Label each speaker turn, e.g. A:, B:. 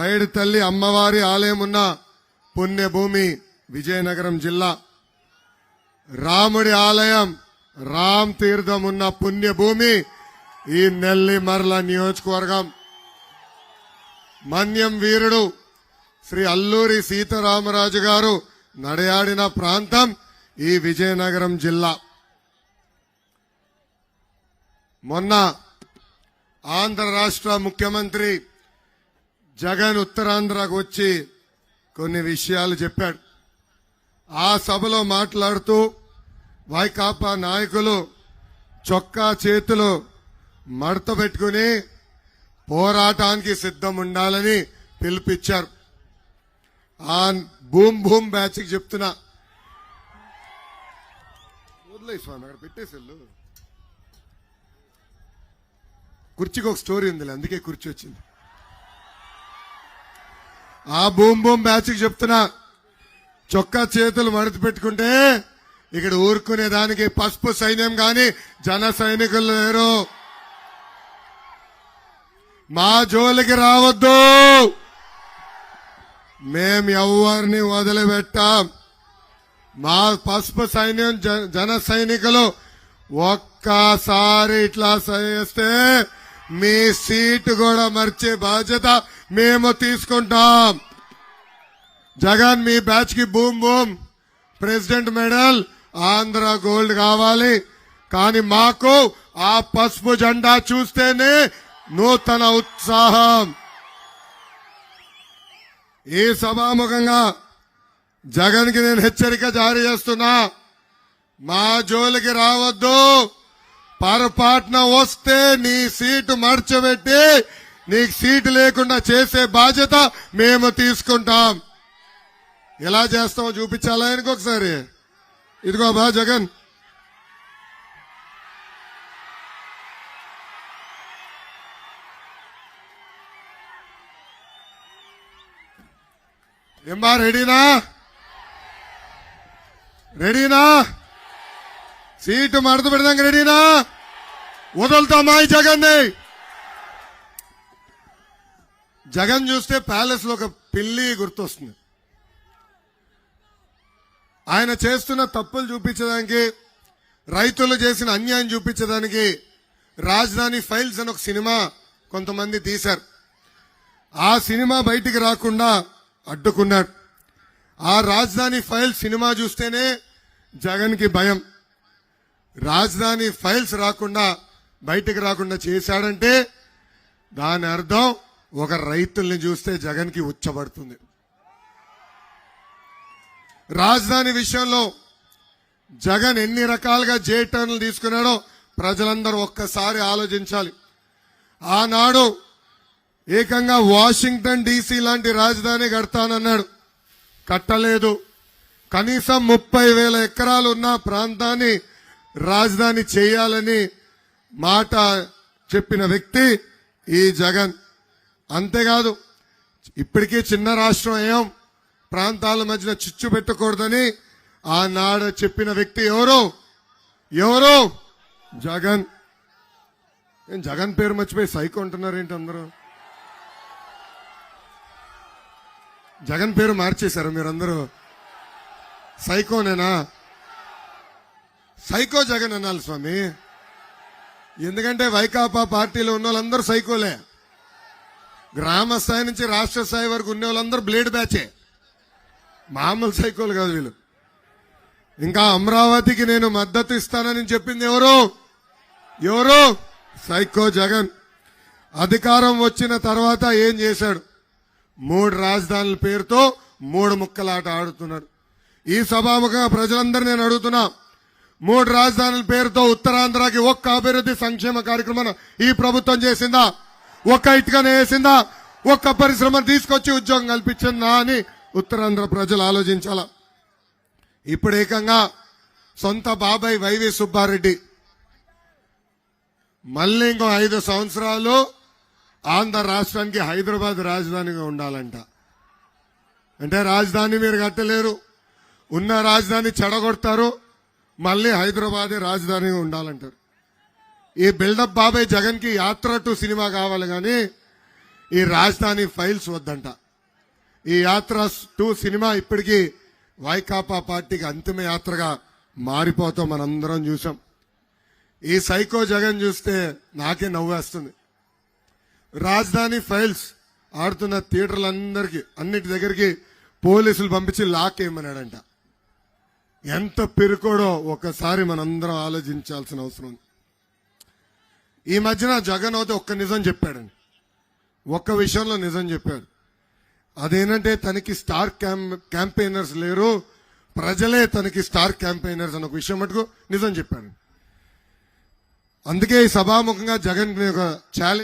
A: పైడి తల్లి అమ్మవారి ఆలయం ఉన్న పుణ్యభూమి విజయనగరం జిల్లా. రాముడి ఆలయం రామ్ తీర్థం ఉన్న పుణ్యభూమి ఈ నెల్లిమర్ల నియోజకవర్గం. మన్యం వీరుడు శ్రీ అల్లూరి సీతారామరాజు గారు నడయాడిన ప్రాంతం ఈ విజయనగరం జిల్లా. మొన్న ఆంధ్ర రాష్ట్ర ముఖ్యమంత్రి జగన్ ఉత్తరాంధ్రకు వచ్చి కొన్ని విషయాలు చెప్పాడు. ఆ సభలో మాట్లాడుతూ వైకాపా నాయకులు చొక్కా చేతులు మడత పెట్టుకుని పోరాటానికి సిద్ధం ఉండాలని పిలుపిచ్చారు ఆ భూమ్ భూమ్ బ్యాచ్కి చెప్తున్నా. వదిలేయ్ స్వామి అక్కడ పెట్టేసెళ్ళు కుర్చీకి ఒక స్టోరీ ఉంది అందుకే కుర్చీ వచ్చింది. ఆ బూమ్ బూమ్ బ్యాచ్కి చెప్తున్నా. చొక్కా చేతులు మడత పెట్టుకుంటే ఇక్కడ ఊరుకునే దానికి పసుపు సైన్యం గాని జన సైనికులు లేరు. మా జోలికి రావద్దు. మేం ఎవరిని వదిలిపెట్టాం. మా పసుపు సైన్యం జ- జన సైనికులు ఒక్కసారి ఇట్లా చేస్తే మీ సీటు కూడా మర్చే బాధ్యత మేము తీసుకుంటాం. జగన్ మీ బ్యాచ్కి boom boom. President medal Andhra gold కావాలి. కానీ మాకు ఆ పసుపు జెండా చూస్తేనే నూతన ఉత్సాహం. ఈ సభాముఖంగా జగన్కి నేను హెచ్చరిక జారీ చేస్తున్నా. మా జోలికి రావద్దు. పొరపాటున వస్తే నీ సీటు మర్చిపెట్టి నీకు సీటు లేకుండా చేసే బాధ్యత మేము తీసుకుంటాం. ఎలా చేస్తామో చూపించాలా ఆయనకు ఒకసారి? ఇదిగో బా జగన్. ఎంబా బా రెడీనా? రెడీనా? సీటు మడత పెడదాం రెడీనా? వదులుతామా జగన్ని. జగన్ చూస్తే ప్యాలెస్లో ఒక పిల్లి గుర్తొస్తుంది. ఆయన చేస్తున్న తప్పులు చూపించడానికి రైతులు చేసిన అన్యాయం చూపించడానికి రాజధాని ఫైల్స్ అని ఒక సినిమా కొంతమంది తీశారు. ఆ సినిమా బయటికి రాకుండా అడ్డుకున్నాడు ఆ రాజధాని ఫైల్ సినిమా చూస్తేనే జగన్కి భయం. రాజధాని ఫైల్స్ రాకుండా బయటికి రాకుండా చేశాడంటే దాని అర్థం ఒక రైతుల్ని చూస్తే జగన్కి ఉచ్చబడుతుంది రాజధాని విషయంలో జగన్ ఎన్ని రకాలుగా జే టర్న్లు తీసుకున్నాడో ప్రజలందరూ ఒక్కసారి ఆలోచించాలి. ఆనాడు ఏకంగా వాషింగ్టన్ డీసీ లాంటి రాజధాని కడతానన్నాడు. కట్టలేదు. కనీసం ముప్పై వేల ఎకరాలు ఉన్న ప్రాంతాన్ని రాజధాని చేయాలని మాట చెప్పిన వ్యక్తి ఈ జగన్. అంతేకాదు ఇప్పటికీ చిన్న రాష్ట్రం ఏం ప్రాంతాల మధ్యన చిచ్చు పెట్టకూడదని ఆనాడు చెప్పిన వ్యక్తి ఎవరు? ఎవరు? జగన్. ఏం జగన్ పేరు మర్చిపోయి సైకో అంటున్నారేంటి అందరూ? జగన్ పేరు మార్చేశారు మీరందరూ. సైకోనేనా? సైకో జగన్ అనాలి స్వామి. ఎందుకంటే వైకాపా పార్టీలో ఉన్న వాళ్ళందరూ సైకోలే. గ్రామ స్థాయి నుంచి రాష్ట్ర స్థాయి వరకు ఉన్న వాళ్ళందరూ బ్లేడ్ బ్యాచే. మామూలు సైకోలు కాదు వీళ్ళు. ఇంకా అమరావతికి నేను మద్దతు ఇస్తానని చెప్పింది ఎవరు? ఎవరు? సైకో జగన్. అధికారం వచ్చిన తర్వాత ఏం చేశాడు? మూడు రాజధానుల పేరుతో మూడు ముక్కలాట ఆడుతున్నాడు. ఈ సభాముఖంగా ప్రజలందరూ నేను అడుగుతున్నా మూడు రాజధానుల పేరుతో ఉత్తరాంధ్రకి ఒక్క అభివృద్ధి సంక్షేమ కార్యక్రమం ఈ ప్రభుత్వం చేసిందా? ఒక్క ఇటుకనే వేసిందా? ఒక్క పరిశ్రమ తీసుకొచ్చి ఉద్యోగం కల్పించిందా అని ఉత్తరాంధ్ర ప్రజలు ఆలోచించాల? ఇప్పుడు ఏకంగా సొంత బాబాయ్ వైవి సుబ్బారెడ్డి. మళ్ళీ ఇంకో ఐదు సంవత్సరాలు ఆంధ్ర రాష్ట్రానికి హైదరాబాద్ రాజధానిగా ఉండాలంట. అంటే రాజధాని మీరు కట్టలేరు. ఉన్న రాజధాని చెడగొడతారు. మళ్ళీ హైదరాబాదే రాజధానిగా ఉండాలంటారు. ఈ బిల్డప్ బాబాయ్ జగన్కి యాత్ర టు సినిమా కావాలి కానీ ఈ రాజధాని ఫైల్స్ వద్దంట. ఈ యాత్ర టు సినిమా ఇప్పటికీ వైకాపా పార్టీకి అంతిమ యాత్రగా మారిపోతాం మనందరం చూసాం. ఈ సైకో జగన్ చూస్తే నాకే నవ్వేస్తుంది. రాజధాని ఫైల్స్ ఆడుతున్న థియేటర్లందరికీ అన్నిటి దగ్గరికి పోలీసులు పంపించి లాక్ వేయమన్నాడంట ఎంత పెరుకోడో ఒకసారి మనందరం ఆలోచించాల్సిన అవసరం ఉంది. ఈ మధ్యన జగన్ అయితే ఒక్క నిజం చెప్పాడండి. ఒక్క విషయంలో నిజం చెప్పాడు. అదేంటంటే తనకి స్టార్ క్యాంపెయినర్స్ లేరు. ప్రజలే తనకి స్టార్ క్యాంపెయినర్స్ అన్న ఒక విషయం మటుకు నిజం చెప్పాడు అందుకే ఈ సభాముఖంగా జగన్ ఒక ఛాలెంజ్